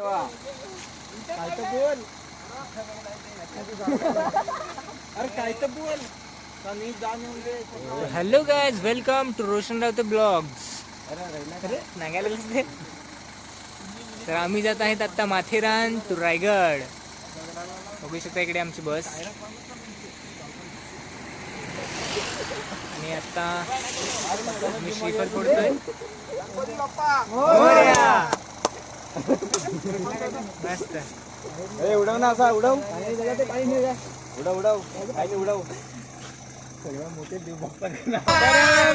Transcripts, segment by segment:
काय तर बोल. अरे काय तर बोल. कमी जाण येऊन दे hello guys welcome to Roshan Rawate blogs अरे नागायला तर आम्ही जात आहेत आता माथेरान टू रायगड. बघू शकता इकडे आमची बस. आणि आता मी श्रीफल मोरया. मस्त. अरे उडव ना असा उडव. उडव उडव. काय उडव.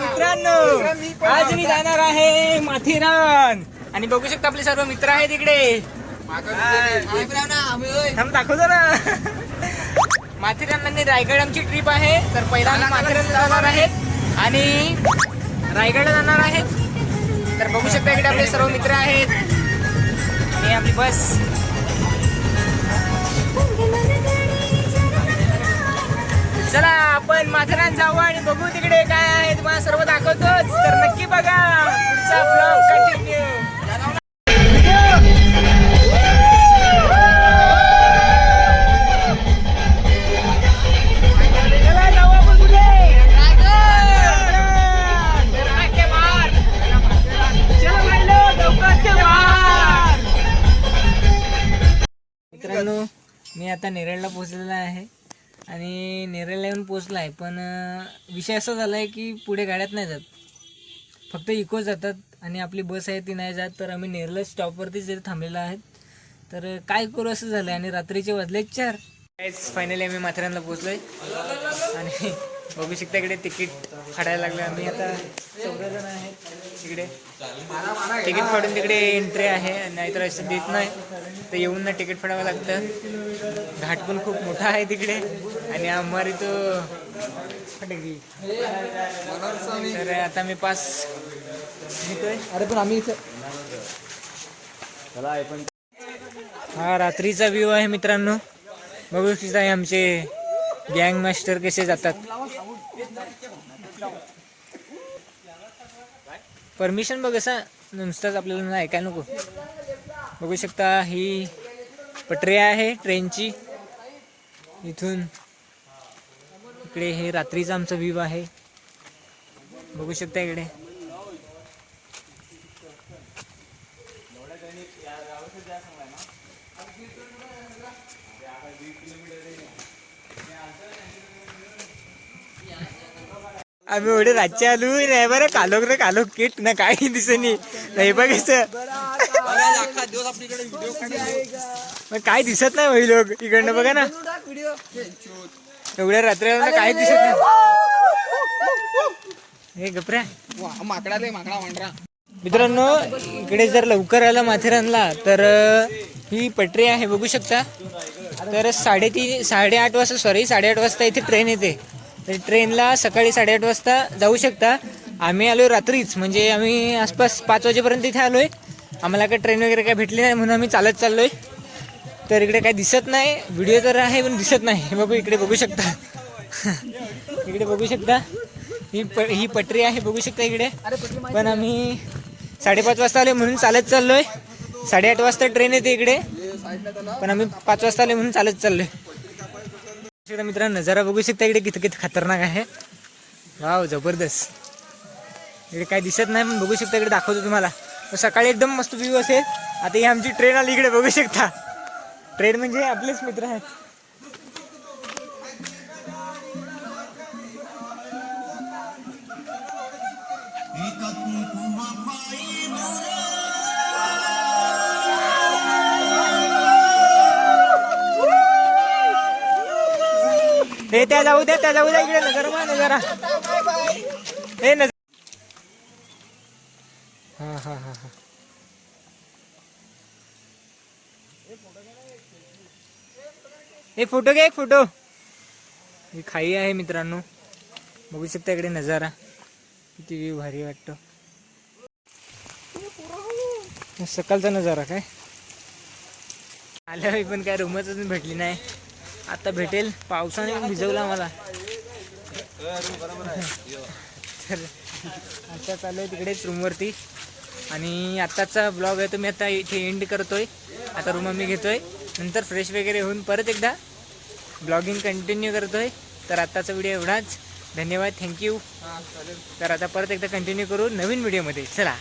मित्रांनो आज मी जाणार आहे माथेरान. आणि बघू शकता आपले सर्व मित्र आहेत इकडे. थांब दाखवतो ना माथेरान आणि रायगड आमची ट्रिप आहे. तर पहिला आम्ही माथेरान जाणार आहेत आणि रायगडला जाणार आहेत तर बघू शकता इकडे आपले सर्व मित्र आहेत. आणि आपली बस. चला आपण माथेरान जाऊ आणि बघू तिकडे काय मी आता नेरळला पोचलेला आहे. आणि नेरळला येऊन पोचला आहे पण विषय असा झाला आहे की पुढे गाड्यात नाही जात. फक्त इको जातात आणि आपली बस आहे ती नाही जात तर आम्ही नेरळ स्टॉपवरतीच जरी थांबलेलो आहेत तर काय करू असं झालं आहे आणि रात्रीचे वाजले चार. फायनली आम्ही माथेरानला आहे आणि बघू शकता इकडे तिकीट फाडायला लागलं आम्ही. आता चौदा जण आहेत. इकडे तिकीट फाडून तिकडे एंट्री आहे नाहीतर असं देत नाही. तर येऊन ना तिकीट फाडावं लागतं. घाट पण खूप मोठा आहे तिकडे. आणि आम्हाला तो फटकी. तर आता मी पास घेतोय. अरे पण आम्ही इथे चला आहे पण हा रात्रीचा व्ह्यू आहे मित्रांनो. बघू शकता हे आमचे गँग मास्टर कसे जातात. परमिशन बघ असा नुसताच आपल्याला नाही ऐकायला नको. बघू शकता ही पटरी आहे ट्रेनची. इथून इकडे हे रात्रीचा आमचा व्ह्यू आहे. बघू शकता इकडे. आम्ही एवढे राज्य आलो नाही बरं कालोक रे कालोक किट ना काही दिसनी नाही. बघायचं मग काय दिसत नाही वही लोक? इकडनं बघा ना. एवढ्या रात्री काय दिसत नाही. हे गपऱ्या. माकडा माकडा मांडरा मित्रांनो इकडे जर लवकर आला माथेरानला तर ही पटरी आहे बघू शकता. तर साडेतीन साडेआठ वाजता सॉरी साडेआठ वाजता इथे ट्रेन येते. तर ट्रेनला सकाळी साडेआठ वाजता जाऊ शकता. आम्ही आलो रात्रीच म्हणजे आम्ही आसपास पाच वाजेपर्यंत इथे आलोय. आम्हाला काय ट्रेन वगैरे काय भेटली नाही म्हणून आम्ही चालत चाललोय. तर इकडे काय दिसत नाही व्हिडिओ तर आहे पण दिसत नाही. हे बघू इकडे बघू शकता. इकडे बघू शकता. ही प ही पटरी आहे बघू शकता इकडे. पण आम्ही साडेपाच वाजता आले म्हणून चालत चाललोय. साडेआठ वाजता ट्रेन येते इकडे. पण आम्ही पाच वाजता आले म्हणून चालत चाललोय. शकता मित्रांनो नजारा बघू शकता इकडे किती किती खतरनाक आहे. वाव जबरदस्त. इकडे काय दिसत नाही पण बघू शकता इकडे दाखवतो तुम्हाला. सकाळी एकदम मस्त व्ह्यू असेल. आता ही आमची ट्रेन आली इकडे बघू शकता. ट्रेन म्हणजे आपलेच मित्र आहेत. हे त्या जाऊ द्या त्या जाऊ द्या इकडे नजर मा नजरा हे नजर हा हा हा हा. हे फोटो घ्या एक फोटो. ही खाई आहे मित्रांनो. बघू शकता इकडे नजारा. किती व्ह्यू भारी वाटतो. सकाळचा नजारा काय? आल्यावर पण काय रूमच अजून भेटली नाही. आता भेटेल. पावसाने भिजवला मला तर आता चालू आहे तिकडेच रूमवरती आणि आत्ताचा ब्लॉग आहे तो मी आता इथे एंड करतोय. आता रूम आम्ही घेतोय. नंतर फ्रेश वगैरे होऊन परत एकदा ब्लॉगिंग कंटिन्यू करतोय. तर आत्ताचा व्हिडिओ एवढाच. धन्यवाद. थँक्यू तर आता परत एकदा कंटिन्यू करू नवीन व्हिडिओमध्ये चला.